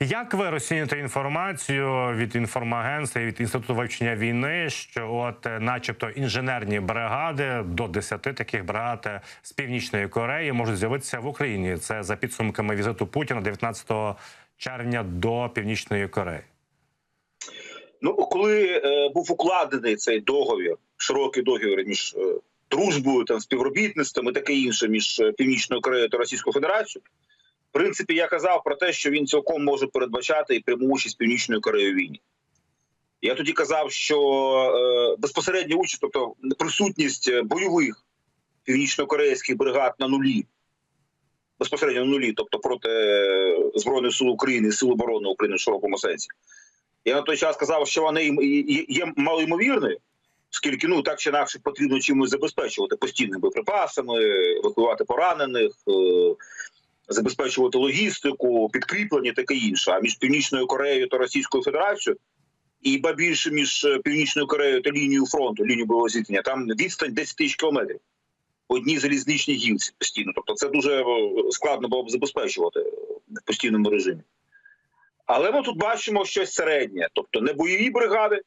Як ви розцінюєте інформацію від інформагентства і від інституту вивчення війни, що от, е, начебто, інженерні бригади до 10 таких бригад е, з північної Кореї можуть з'явитися в Україні? Це за підсумками візиту Путіна 19 червня до Північної Кореї. Ну, коли е, був укладений цей договір, широкий договір між е, дружбою, там співробітництвом і таке інше між е, Північною Кореєю та Російською Федерацією, в принципі, я казав про те, що він цілком може передбачати і пряму участь Північної Кореї війні. Я тоді казав, що е, безпосередня участь, тобто присутність е, бойових північно-корейських бригад на нулі, безпосередньо на нулі, тобто проти е, Збройних сил України Сил оборони України в широкому сенсі. Я на той час казав, що вони є малоймовірною, оскільки ну так чи інакше потрібно чимось забезпечувати постійними боєприпасами, евакуювати поранених, забезпечувати логістику, підкріплення, таке інше. А між Північною Кореєю та Російською Федерацією, і ба більше між е, Північною Кореєю та лінією фронту, лінією бойового зіткнення, там відстань 10 тисяч кілометрів. по Одній залізничній гілці постійно. Тобто це дуже е, складно було б забезпечувати в постійному режимі. Але ми тут бачимо щось середнє, тобто не бойові бригади,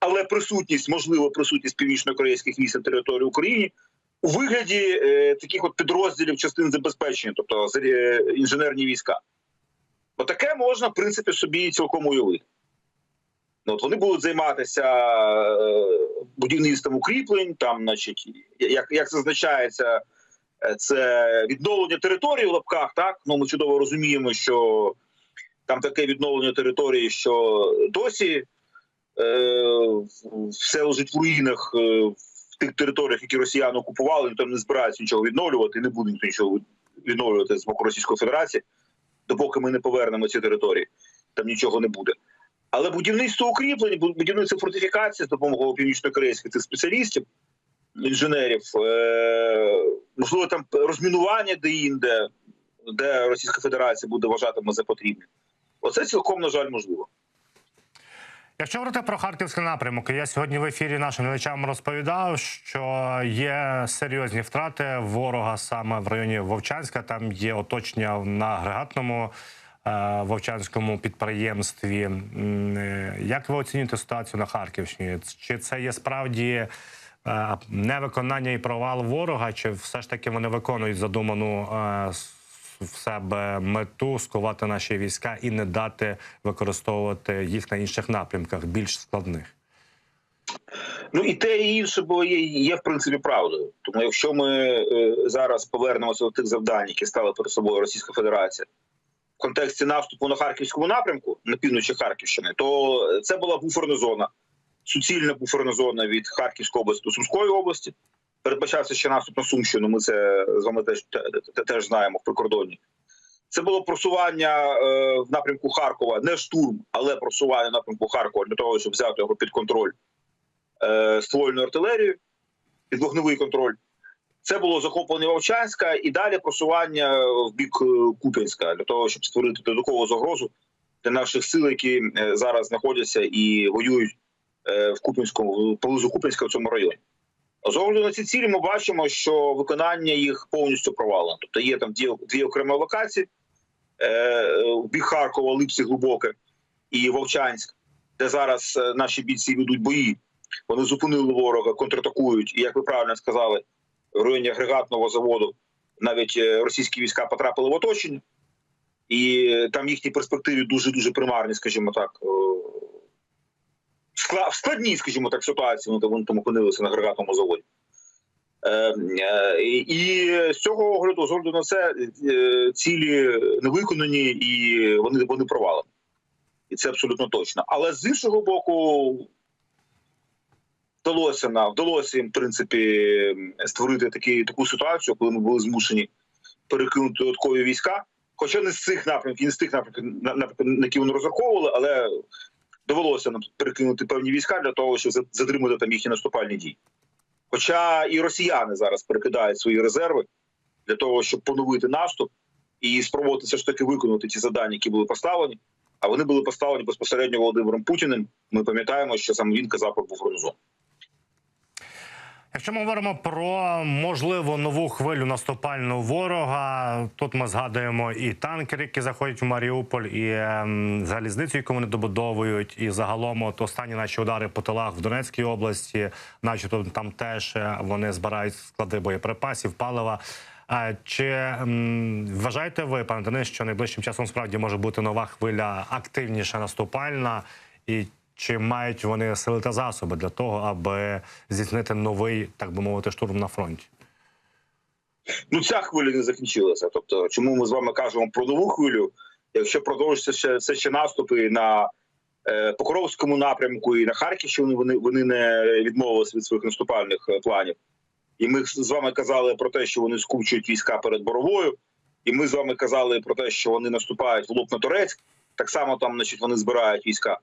але присутність, можливо, присутність північно-корейських військ на території України у вигляді е, таких от підрозділів частин забезпечення, тобто е, інженерні війська. Бо таке можна, в принципі, собі цілком уявити. Ну, от вони будуть займатися е, будівництвом укріплень, там, значить, як, як зазначається, е, це відновлення території в лапках. Так, ну ми чудово розуміємо, що там таке відновлення території, що досі е, все лежить в руїнах е, тих територіях, які росіяни окупували, там не збираються нічого відновлювати, і не буде ніхто нічого відновлювати з боку Російської Федерації, допоки ми не повернемо ці території, там нічого не буде. Але будівництво укріплень, будівництво фортифікації з допомогою північно-корейських цих спеціалістів, інженерів, е, можливо, там розмінування де-інде, де Російська Федерація буде вважатиме за потрібне. Оце цілком, на жаль, можливо. Якщо говорити про харківський напрямок, я сьогодні в ефірі нашим глядачам розповідав, що є серйозні втрати ворога саме в районі Вовчанська. Там є оточення на агрегатному е, вовчанському підприємстві. Е, Як ви оцінюєте ситуацію на Харківщині? Чи це є справді е, невиконання і провал ворога, чи все ж таки вони виконують задуману е, в себе мету скувати наші війська і не дати використовувати їх на інших напрямках, більш складних. Ну і те, і інше було є, є в принципі правдою. Тому якщо ми е, зараз повернемося до тих завдань, які стали перед собою Російська Федерація в контексті наступу на харківському напрямку на півночі Харківщини, то це була буферна зона, суцільна буферна зона від Харківської області до Сумської області. Передбачався ще наступ на Сумщину. Ми це з вами теж те- те- теж знаємо в прикордонні. Це було просування е, в напрямку Харкова, не штурм, але просування в напрямку Харкова для того, щоб взяти його під контроль е, ствольну артилерію під вогневий контроль. Це було захоплення Вовчанська і далі просування в бік е, Куп'янська для того, щоб створити додаткову загрозу для наших сил, які зараз знаходяться і воюють в Куп'янському поблизу Куп'янська в цьому районі. З огляду на ці цілі ми бачимо, що виконання їх повністю провалено. Тобто є там дві, дві окремі локації е, в бік Харкова, Липці, Глибоке і Вовчанськ, де зараз е, наші бійці ведуть бої. Вони зупинили ворога, контратакують. І як ви правильно сказали, в районі агрегатного заводу навіть е, російські війська потрапили в оточення, і там їхні перспективи дуже дуже примарні, скажімо так. В складній, скажімо так, ситуації вони, вони там опинилися на агрегатному заводі. Е, е, І з цього огляду, з огляду на це, е, цілі не виконані і вони, вони провалені. І це абсолютно точно. Але з іншого боку, вдалося нам вдалося їм в принципі створити такі, таку ситуацію, коли ми були змушені перекинути додаткові війська. Хоча не з цих напрямків, не з тих на- напрямків, на які вони розраховували, але довелося нам перекинути певні війська для того, щоб за- затримати там їхні наступальні дії. Хоча і росіяни зараз перекидають свої резерви для того, щоб поновити наступ і спробувати все ж таки виконати ті завдання, які були поставлені. А вони були поставлені безпосередньо Володимиром Путіним. Ми пам'ятаємо, що саме він казав про буферну зону. Якщо ми говоримо про можливо нову хвилю наступальну ворога, тут ми згадуємо і танкери, які заходять в Маріуполь, і ем, залізницю, яку вони добудовують, і загалом от останні наші удари по тилах в Донецькій області, начебто там теж е, вони збирають склади боєприпасів, палива. А чи м, вважаєте ви, пане Денис, що найближчим часом справді може бути нова хвиля активніша наступальна? І чи мають вони сили та засоби для того, аби здійснити новий, так би мовити, штурм на фронті? Ну, ця хвиля не закінчилася. Тобто, чому ми з вами кажемо про нову хвилю? Якщо продовжиться ще це ще наступи на е, Покровському напрямку і на Харківщину, вони вони не відмовилися від своїх наступальних е, планів. І ми з вами казали про те, що вони скупчують війська перед боровою. І ми з вами казали про те, що вони наступають в лоб на Торецьк. Так само там, значить, вони збирають війська.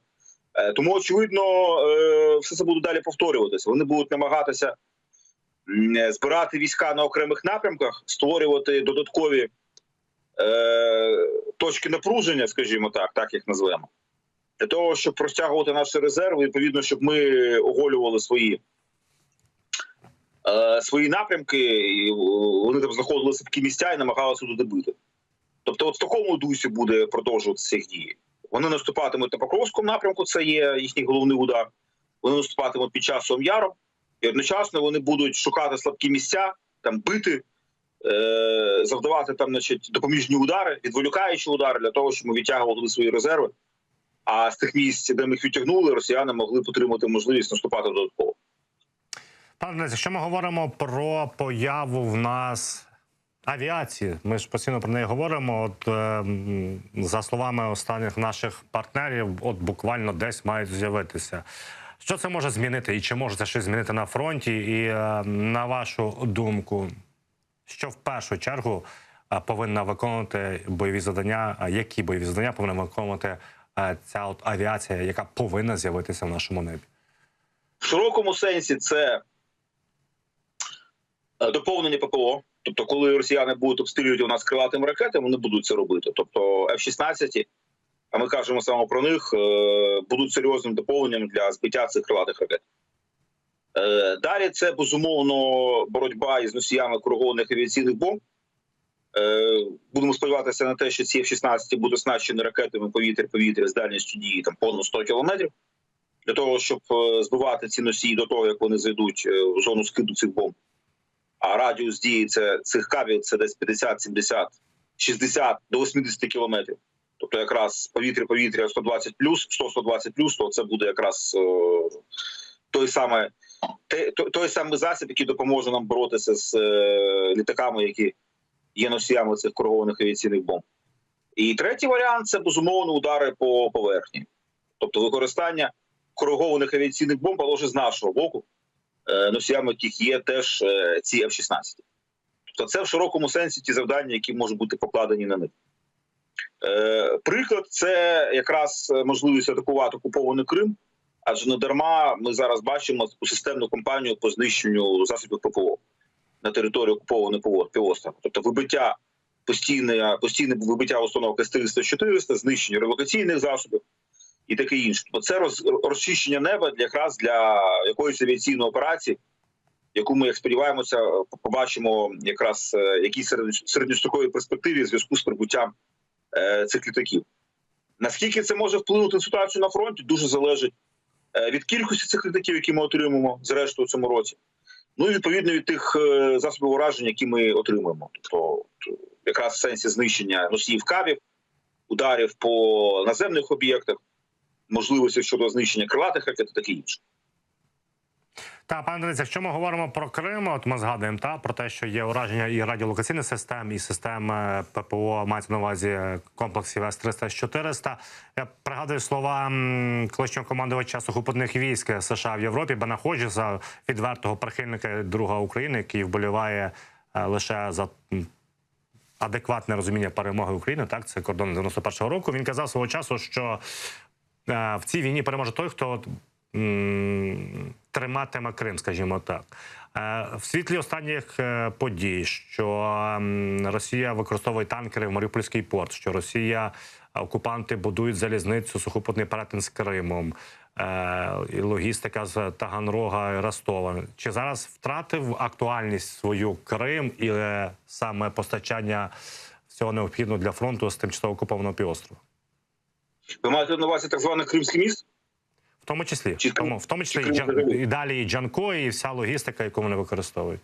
Е, Тому, очевидно, е, все це буде далі повторюватися. Вони будуть намагатися е, збирати війська на окремих напрямках, створювати додаткові точки напруження, скажімо так, так їх назвемо, для того, щоб розтягувати наші резерви, відповідно, щоб ми оголювали свої. Свої напрямки, і вони там знаходили слабкі місця і намагалися туди бити. Тобто, от в такому дусі буде продовжуватися їх дії. Вони наступатимуть на Покровському напрямку, це є їхній головний удар. Вони наступатимуть під часом яром, і одночасно вони будуть шукати слабкі місця, там бити, е- завдавати там, значить, допоміжні удари, відволікаючі удари для того, щоб ми відтягували свої резерви. А з тих місць, де ми їх відтягнули, росіяни могли отримати можливість наступати додатково. Пане якщо ми говоримо про появу в нас авіації, ми ж постійно про неї говоримо. От е, за словами останніх наших партнерів, от буквально десь мають з'явитися. Що це може змінити, і чи може це щось змінити на фронті? І е, на вашу думку, що в першу чергу е, повинна виконувати бойові завдання? Які бойові завдання повинна виконувати е, ця от авіація, яка повинна з'явитися в нашому небі? В широкому сенсі це е, доповнення ППО. Тобто, коли росіяни будуть обстрілювати у нас крилатими ракетами, вони будуть це робити. Тобто F-16, а ми кажемо саме про них, е, будуть серйозним доповненням для збиття цих крилатих ракет. Е, Далі це безумовно боротьба із носіями коригованих авіаційних бомб. Е, Будемо сподіватися на те, що ці F-16 будуть оснащені ракетами повітря-повітря з дальністю дії там понад 100 кілометрів для того, щоб збивати ці носії до того, як вони зайдуть в зону скиду цих бомб. А радіус дії це, цих кабів це десь 50, 70, 60 до 80 кілометрів. Тобто, якраз повітря-повітря 120 плюс, 100-120 плюс, то це буде якраз е, той саме те- той, той самий засіб, який допоможе нам боротися з е, літаками, які є носіями цих коригованих авіаційних бомб. І третій варіант це безумовно удари по поверхні, тобто використання коригованих авіаційних бомб, але вже з нашого боку, носіями яких є теж е, ці F-16. Тобто це в широкому сенсі ті завдання, які можуть бути покладені на них. Е, Приклад це якраз можливість атакувати окупований Крим, адже не дарма ми зараз бачимо системну кампанію по знищенню засобів ППО на території окупованої піво- півострова. Тобто вибиття постійне, постійне вибиття установок С-300-400, знищення релокаційних засобів і таке інше. Тобто це роз, розчищення неба для якраз для якоїсь авіаційної операції, яку ми, як сподіваємося, побачимо якраз е, середньо- середньостроковій перспективі в зв'язку з прибуттям е, цих літаків. Наскільки це може вплинути на ситуацію на фронті, дуже залежить е, від кількості цих літаків, які ми отримуємо зрештою цьому році. Ну і відповідно від тих засобів ураження, які ми отримуємо. Тобто, якраз в сенсі знищення носіїв кабів, ударів по наземних об'єктах, можливості щодо знищення крилатих ракет і інше. Та пане Денис, якщо ми говоримо про Крим, от ми згадуємо та про те, що є ураження і радіолокаційних систем, і систем е, ППО мається на увазі комплексів С-300 400 Я пригадую слова колишнього командувача сухопутних військ США в Європі Бена Ходжеса, відвертого прихильника друга України, який вболіває е, лише за адекватне розуміння перемоги України. Так, це кордон 91-го року. Він казав свого часу, що в цій війні переможе той, хто триматиме Крим, скажімо так. Е, В світлі останніх е, подій, що Росія використовує танкери в Маріупольський порт, що Росія е, окупанти будують залізницю, сухопутний перетин з Кримом, е, і логістика з Таганрога і Ростова. Чи зараз втратив актуальність свою Крим і е, саме постачання всього необхідного для фронту з тимчасово окупованого півострова? Ви маєте на увазі так званий Кримський міст? В тому числі, Чи тому, в тому числі чи і, Джан, і далі і Джанко, і вся логістика, яку вони використовують.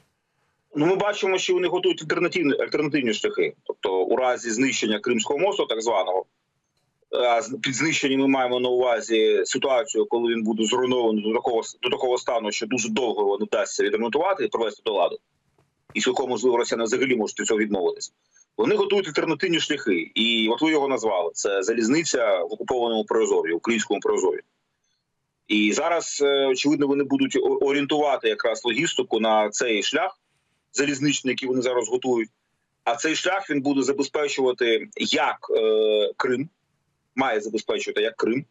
Ну, ми бачимо, що вони готують альтернативні, альтернативні шляхи. Тобто, у разі знищення Кримського мосту, так званого, а під знищенням ми маємо на увазі ситуацію, коли він буде зруйнований до такого до такого стану, що дуже довго його не вдасться відремонтувати і привести до ладу. І цілком можливо росіяни взагалі можуть від цього відмовитися. Вони готують альтернативні шляхи, і от ви його назвали: це залізниця в окупованому Приазов'ї, українському Приазов'ї. І зараз, е, очевидно, вони будуть орієнтувати якраз логістику на цей шлях залізничний, який вони зараз готують. А цей шлях він буде забезпечувати як е, Крим, має забезпечувати як Крим.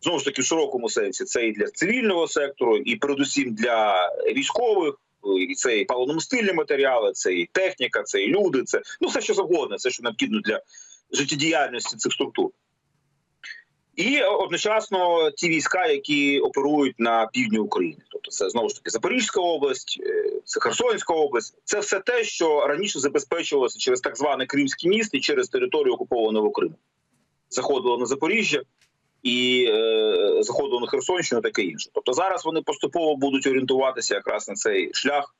Знову ж таки, в широкому сенсі це і для цивільного сектору, і передусім для військових, і це і паливно-мастильні матеріали, це і техніка, це і люди, це ну все що завгодно, все, що необхідно для життєдіяльності цих структур. І одночасно ті війська, які оперують на півдні України, тобто це знову ж таки Запорізька область, е, це Херсонська область, це все те, що раніше забезпечувалося через так званий Кримський міст і через територію окупованого Криму. Заходило на Запоріжжя і е, заходило на Херсонщину, таке інше. Тобто зараз вони поступово будуть орієнтуватися якраз на цей шлях,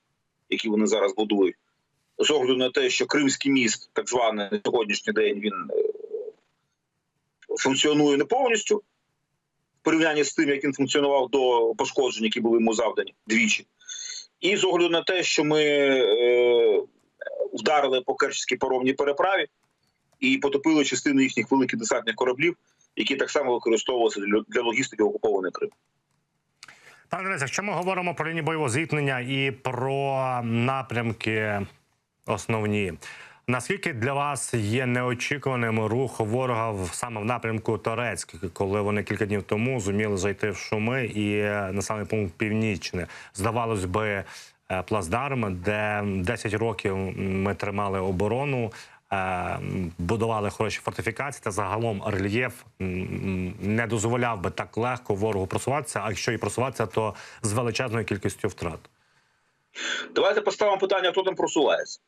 який вони зараз будують, з огляду на те, що Кримський міст, так званий на сьогоднішній день, він е, функціонує не повністю в порівнянні з тим, як він функціонував до пошкоджень, які були йому завдані двічі. І з огляду на те, що ми е, вдарили по Керченській паромній переправі і потопили частину їхніх великих десантних кораблів, які так само використовувалися для, логістики окупованої Криму. Пане Денис, якщо ми говоримо про лінію бойового зіткнення і про напрямки основні, наскільки для вас є неочікуваним рух ворога в саме в напрямку Торецьк, коли вони кілька днів тому зуміли зайти в шуми і е, на самий пункт північне, здавалось би, е, плацдарм, де 10 років ми тримали оборону. Е, Будували хороші фортифікації та загалом рельєф не дозволяв би так легко ворогу просуватися. А якщо і просуватися, то з величезною кількістю втрат. Давайте поставимо питання, хто там просувається.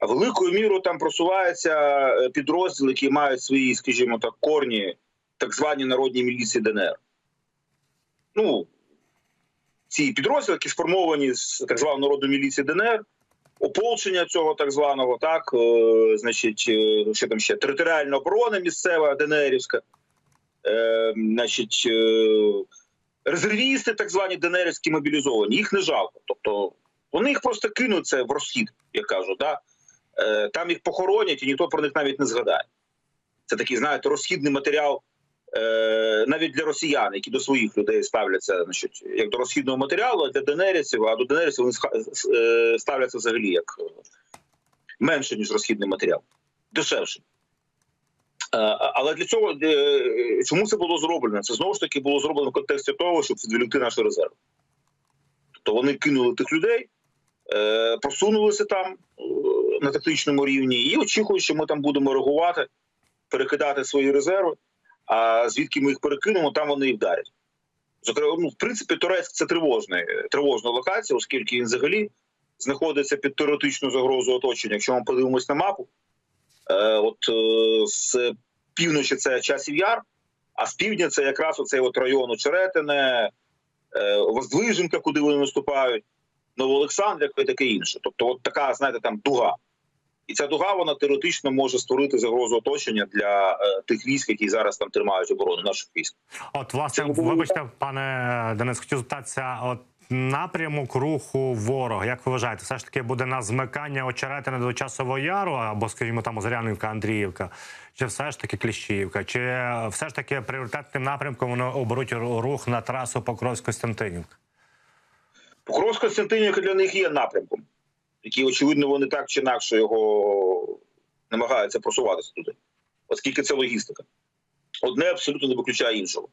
Великою мірою там просуваються е, підрозділи, які мають свої, скажімо так, корні, так звані народні міліції ДНР. Ну, ці підрозділи, які сформовані з так званої народної міліції ДНР, ополчення цього так званого, так, е, значить, е, що там ще територіальна оборона місцева ДНРівська, е, значить, е, резервісти, так звані ДНРівські мобілізовані, їх не жалко. Тобто вони їх просто кинуть це в розхід, як кажуть. Да? Е, там їх похоронять і ніхто про них навіть не згадає. Це такий, знаєте, розхідний матеріал навіть для росіян, які до своїх людей ставляться значить, як до розхідного матеріалу, а для ДНРівців, а до ДНРівців вони е, ставляться взагалі як е, менше, ніж розхідний матеріал, дешевше. Е, Але для цього е, чому це було зроблено? Це знову ж таки було зроблено в контексті того, щоб відволікти наші резерви. Тобто вони кинули тих людей, е, просунулися там е, на тактичному рівні і очікують, що ми там будемо реагувати, перекидати свої резерви. А звідки ми їх перекинемо, там вони і вдарять. Зокрема, ну, в принципі, Турецьк це тривожна, тривожна локація, оскільки він взагалі знаходиться під теоретичною загрозою оточення. Якщо ми подивимось на мапу, е, от е, з півночі це часів яр, а з півдня це якраз оцей от район Очеретине, е, Воздвиженка, куди вони наступають, Новоолександрівка і таке інше. Тобто, от така, знаєте, там дуга. І ця дуга вона теоретично може створити загрозу оточення для е, тих військ, які зараз там тримають оборону наших військ. От, власне, було вибачте, пане Денис, хотів запитатися, от напрямок руху ворога, як ви вважаєте, все ж таки буде на змикання очеретини до часового яру, або, скажімо, там Озарянівка, Андріївка, чи все ж таки Кліщіївка, чи все ж таки пріоритетним напрямком вони оберуть рух на трасу Покровськ-Костянтинівка? Покровська Константинівка для них є напрямком, який, очевидно, вони так чи інакше його намагаються просуватися туди, оскільки це логістика. Одне абсолютно не виключає іншого.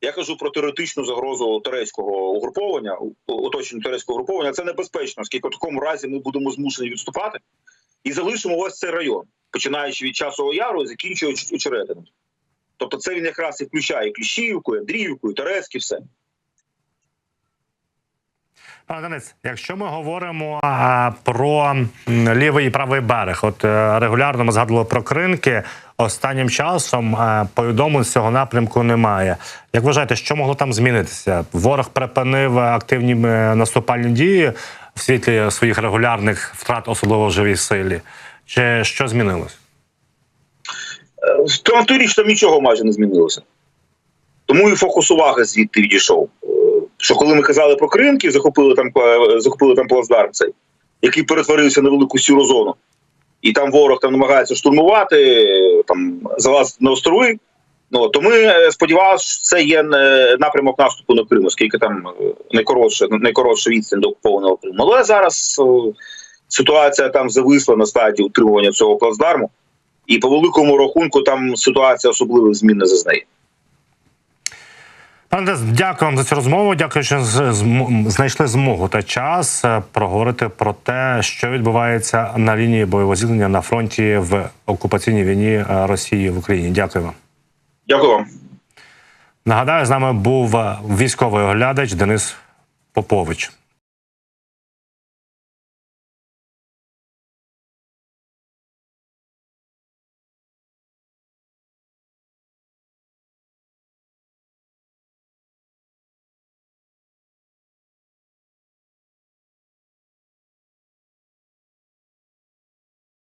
Я кажу про теоретичну загрозу турецького угруповання, оточення турецького угруповання. Це небезпечно, оскільки в такому разі ми будемо змушені відступати і залишимо ось цей район, починаючи від часового яру і закінчуючи очеретиною. Тобто, це він якраз і включає і Кліщіївку, і Андріївку, і Терецьк, і все. Пане Денис, якщо ми говоримо а, про лівий і правий берег, от е, регулярно ми згадували про кринки. Останнім часом е, повідомлень цього напрямку немає. Як вважаєте, що могло там змінитися? Ворог припинив активні е, наступальні дії в світлі своїх регулярних втрат, особливо в живій силі. Чи що змінилось? Е, там нічого майже не змінилося. Тому і фокус уваги звідти відійшов. Що коли ми казали про кринки, захопили там е, захопили там плацдарм цей, який перетворився на велику сіру зону, і там ворог там намагається штурмувати, там залазити на острови. Ну то ми е, сподівалися, що це є е, напрямок наступу на Крим, оскільки там найкоротше, найкоротша відстань до окупованого Криму. Але зараз ситуація там зависла на стадії утримування цього плацдарму. І по великому рахунку там ситуація особливих змін не зазнає. Пане дякую вам за цю розмову. Дякую, що знайшли змогу та час е, проговорити про те, що відбувається на лінії бойового зіткнення на фронті в окупаційній війні е, Росії в Україні. Дякую вам. Дякую вам. Нагадаю, з нами був е, військовий оглядач Денис Попович.